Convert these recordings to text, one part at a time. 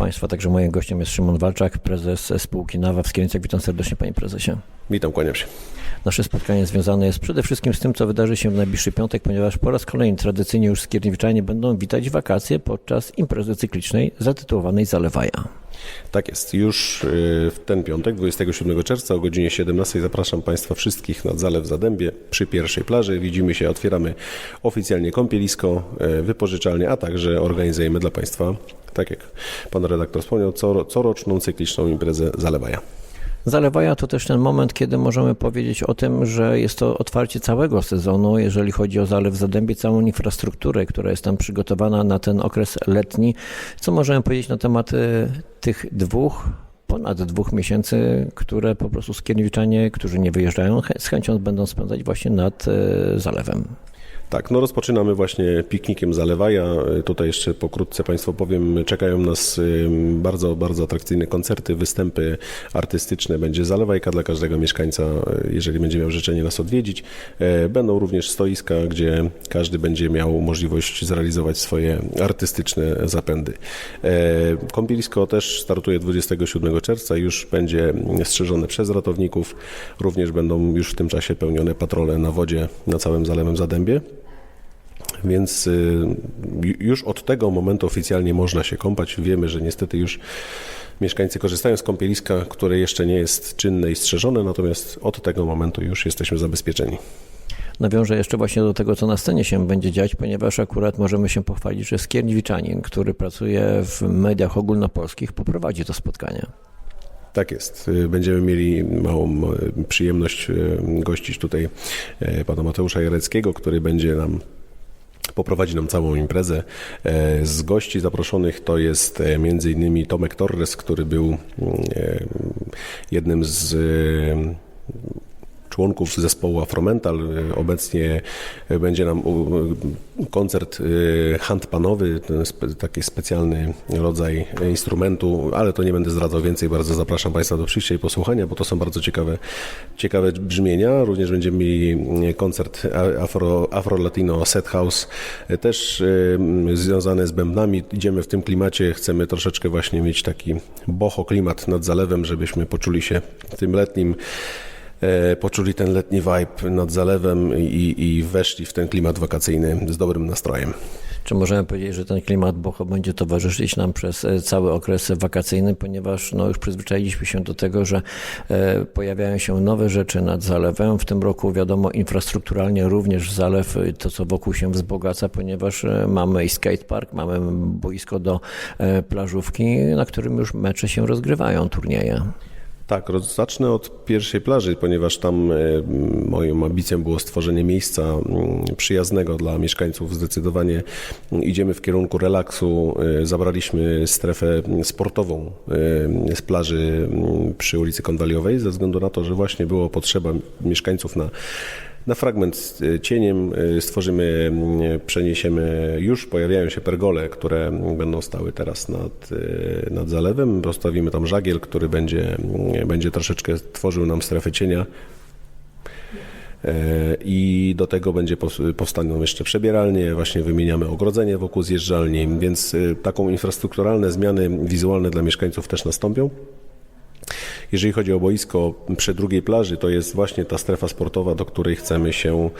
Państwa. Także moim gościem jest Szymon Walczak, prezes spółki Nawa w Skierniecach. Witam serdecznie Panie Prezesie. Witam, kłaniam się. Nasze spotkanie związane jest przede wszystkim z tym, co wydarzy się w najbliższy piątek, ponieważ po raz kolejny tradycyjnie już skierniewiczanie będą witać wakacje podczas imprezy cyklicznej zatytułowanej Zalewaja. Tak jest. Już y, w ten piątek, 27 czerwca o godzinie 17 zapraszam Państwa wszystkich nad Zalew Zadębie przy pierwszej plaży. Widzimy się, otwieramy oficjalnie kąpielisko, y, wypożyczalnię, a także organizujemy dla Państwa, tak jak Pan redaktor wspomniał, coro- coroczną cykliczną imprezę Zalewaja. Zalewaja to też ten moment, kiedy możemy powiedzieć o tym, że jest to otwarcie całego sezonu, jeżeli chodzi o Zalew Zadębie, całą infrastrukturę, która jest tam przygotowana na ten okres letni. Co możemy powiedzieć na temat e, tych dwóch, ponad dwóch miesięcy, które po prostu skierniewiczanie, którzy nie wyjeżdżają, z chęcią będą spędzać właśnie nad e, zalewem. Tak, no rozpoczynamy właśnie piknikiem Zalewaja. Y, Tutaj jeszcze pokrótce Państwu powiem, czekają nas y, bardzo, bardzo atrakcyjne koncerty, występy artystyczne. Będzie zalewajka dla każdego mieszkańca, y, jeżeli będzie miał życzenie nas odwiedzić. Będą również stoiska, gdzie każdy będzie miał możliwość zrealizować swoje artystyczne zapędy. Kąpielisko też startuje 27 czerwca, już będzie strzeżone przez ratowników. Również będą już w tym czasie pełnione patrole na wodzie na całym Zalewem Zadębie. Więc y, ju- już od tego momentu oficjalnie można się kąpać. Wiemy, że niestety już mieszkańcy korzystają z kąpieliska, które jeszcze nie jest czynne i strzeżone, natomiast od tego momentu już jesteśmy zabezpieczeni. Nawiążę jeszcze właśnie do tego, co na scenie się będzie dziać, ponieważ akurat możemy się pochwalić, że Skierniewiczanin, który pracuje w mediach ogólnopolskich, poprowadzi to spotkanie. Tak jest. Y, Będziemy mieli małą y, przyjemność gościć tutaj pana Mateusza Jareckiego, który będzie nam poprowadzi nam całą imprezę. E, Z gości zaproszonych to jest e, innymi Tomek Torres, który był e, jednym z członków zespołu Afromental. Obecnie będzie nam koncert e, handpanowy, taki specjalny rodzaj instrumentu, ale to nie będę zdradzał więcej. Bardzo zapraszam Państwa do przyjścia i posłuchania, bo to są bardzo ciekawe, ciekawe brzmienia. Również będziemy mieli e, koncert a- afro, afro-latino set house, e, też związane z bębnami. Idziemy w tym klimacie, chcemy troszeczkę właśnie mieć taki boho klimat nad zalewem, żebyśmy poczuli się tym letnim poczuli ten letni vibe nad zalewem i, i weszli w ten klimat wakacyjny z dobrym nastrojem. Czy możemy powiedzieć, że ten klimat boho będzie towarzyszyć nam przez e, cały okres wakacyjny, ponieważ no, już przyzwyczailiśmy się do tego, że e, pojawiają się nowe rzeczy nad zalewem. W tym roku wiadomo infrastrukturalnie również zalew, e, to co wokół się wzbogaca, ponieważ e, mamy i skatepark, mamy boisko do e, plażówki, na którym już mecze się rozgrywają, turnieje. Tak, zacznę od pierwszej plaży, ponieważ tam e, moją ambicją było stworzenie miejsca mm, przyjaznego dla mieszkańców. Zdecydowanie mm, idziemy w kierunku relaksu. E, Zabraliśmy strefę sportową e, z plaży mm, przy ulicy Konwaliowej, ze względu na to, że właśnie było potrzeba mieszkańców na na fragment e, cieniem e, stworzymy, przeniesiemy, już pojawiają się pergole, które będą stały teraz nad, e, nad zalewem. Rozstawimy tam żagiel, który będzie, będzie troszeczkę tworzył nam strefę cienia. I do tego będzie powstaną jeszcze przebieralnie, właśnie wymieniamy ogrodzenie wokół zjeżdżalni, więc taką infrastrukturalne zmiany wizualne dla mieszkańców też nastąpią. Jeżeli chodzi o boisko przy drugiej plaży, to jest właśnie ta strefa sportowa, do której chcemy się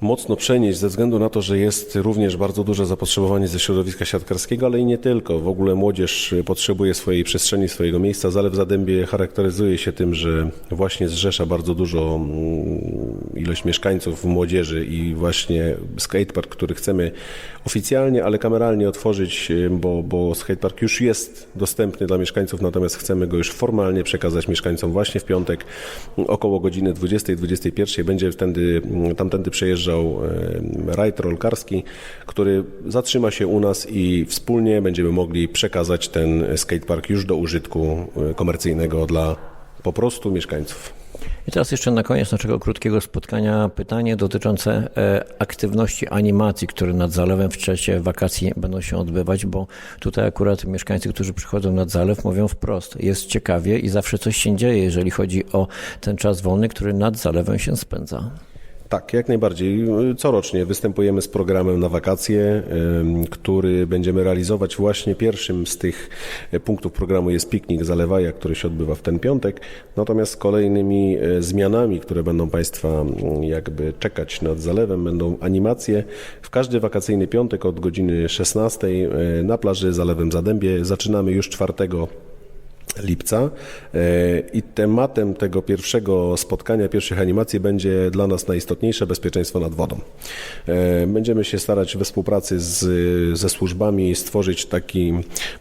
mocno przenieść ze względu na to, że jest również bardzo duże zapotrzebowanie ze środowiska siatkarskiego, ale i nie tylko. W ogóle młodzież potrzebuje swojej przestrzeni, swojego miejsca. Zalew Zadębie charakteryzuje się tym, że właśnie zrzesza bardzo dużo mm, ilość mieszkańców, młodzieży i właśnie skatepark, który chcemy oficjalnie, ale kameralnie otworzyć, y, bo, bo skatepark już jest dostępny dla mieszkańców, natomiast chcemy go już formalnie przekazać mieszkańcom właśnie w piątek około godziny 20-21 będzie wtedy, tamtędy przejeżdżał e, rajd rolkarski, który zatrzyma się u nas i wspólnie będziemy mogli przekazać ten skatepark już do użytku e, komercyjnego dla po prostu mieszkańców. I teraz jeszcze na koniec naszego krótkiego spotkania pytanie dotyczące e, aktywności animacji, które nad zalewem w czasie wakacji będą się odbywać, bo tutaj akurat mieszkańcy, którzy przychodzą nad zalew mówią wprost, jest ciekawie i zawsze coś się dzieje, jeżeli chodzi o ten czas wolny, który nad zalewem się spędza. Tak, jak najbardziej. Corocznie występujemy z programem na wakacje, który będziemy realizować. Właśnie pierwszym z tych e, punktów programu jest piknik Zalewaja, który się odbywa w ten piątek. Natomiast kolejnymi e, zmianami, które będą Państwa jakby czekać nad zalewem, będą animacje. W każdy wakacyjny piątek od godziny 16 e, na plaży Zalewem Zadębie. Zaczynamy już 4 lipca E, i tematem tego pierwszego spotkania, pierwszych animacji będzie dla nas najistotniejsze bezpieczeństwo nad wodą. E, Będziemy się starać we współpracy z, ze służbami stworzyć taki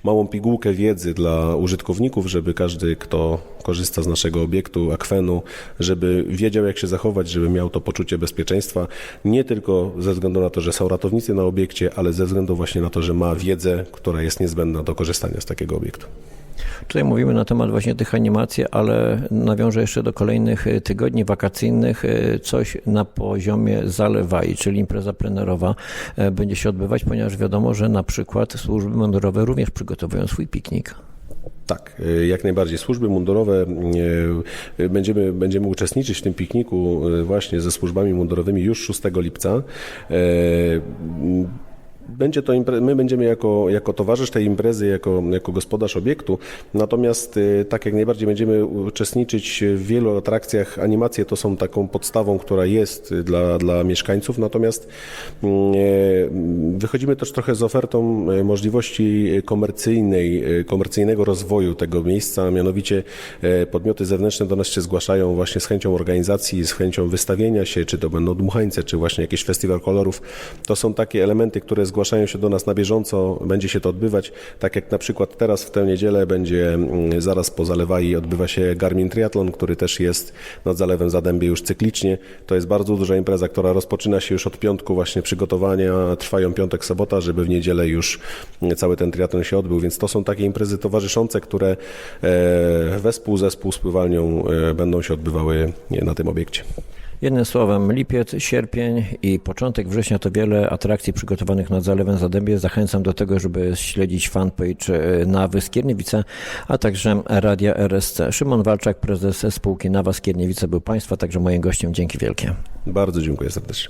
małą pigułkę wiedzy dla użytkowników, żeby każdy, kto korzysta z naszego obiektu, akwenu, żeby wiedział jak się zachować, żeby miał to poczucie bezpieczeństwa, nie tylko ze względu na to, że są ratownicy na obiekcie, ale ze względu właśnie na to, że ma wiedzę, która jest niezbędna do korzystania z takiego obiektu. Tutaj mówimy na temat właśnie tych animacji, ale nawiążę jeszcze do kolejnych e, tygodni wakacyjnych. e, Coś na poziomie zalewaj, czyli impreza plenerowa e, będzie się odbywać, ponieważ wiadomo, że na przykład służby mundurowe również przygotowują swój piknik. Tak, jak najbardziej. Służby mundurowe, będziemy, będziemy uczestniczyć w tym pikniku właśnie ze służbami mundurowymi już 6 lipca. Będzie to impre- my będziemy jako, jako towarzysz tej imprezy, jako, jako gospodarz obiektu, natomiast y, tak jak najbardziej będziemy uczestniczyć w wielu atrakcjach. Animacje to są taką podstawą, która jest y, dla, dla mieszkańców, natomiast mm, e, wychodzimy też trochę z ofertą e, możliwości komercyjnej, komercyjnego rozwoju tego miejsca, a mianowicie podmioty zewnętrzne do nas się zgłaszają właśnie z chęcią organizacji, z chęcią wystawienia się, czy to będą dmuchańce, czy właśnie jakiś festiwal kolorów. To są takie elementy, które zgłaszają się do nas na bieżąco, będzie się to odbywać, tak jak na przykład teraz w tę niedzielę będzie mm, zaraz po Zalewai odbywa się Garmin Triathlon, który też jest nad Zalewem Zadębie już cyklicznie. To jest bardzo duża impreza, która rozpoczyna się już od piątku właśnie przygotowania, trwają piątek, sobota, żeby w niedzielę już mm, cały ten triatlon się odbył, więc to są takie imprezy towarzyszące, które e, wespół ze współspływalnią e, będą się odbywały na tym obiekcie. Jednym słowem, lipiec, sierpień i początek września to wiele atrakcji przygotowanych nad Zalewem Zadębie. Zachęcam do tego, żeby śledzić fanpage e, Nawy Skierniewice, a także Radia RSC. Szymon Walczak, prezes spółki Nawa Skierniewice był Państwa, także moim gościem. Dzięki wielkie. Bardzo dziękuję serdecznie.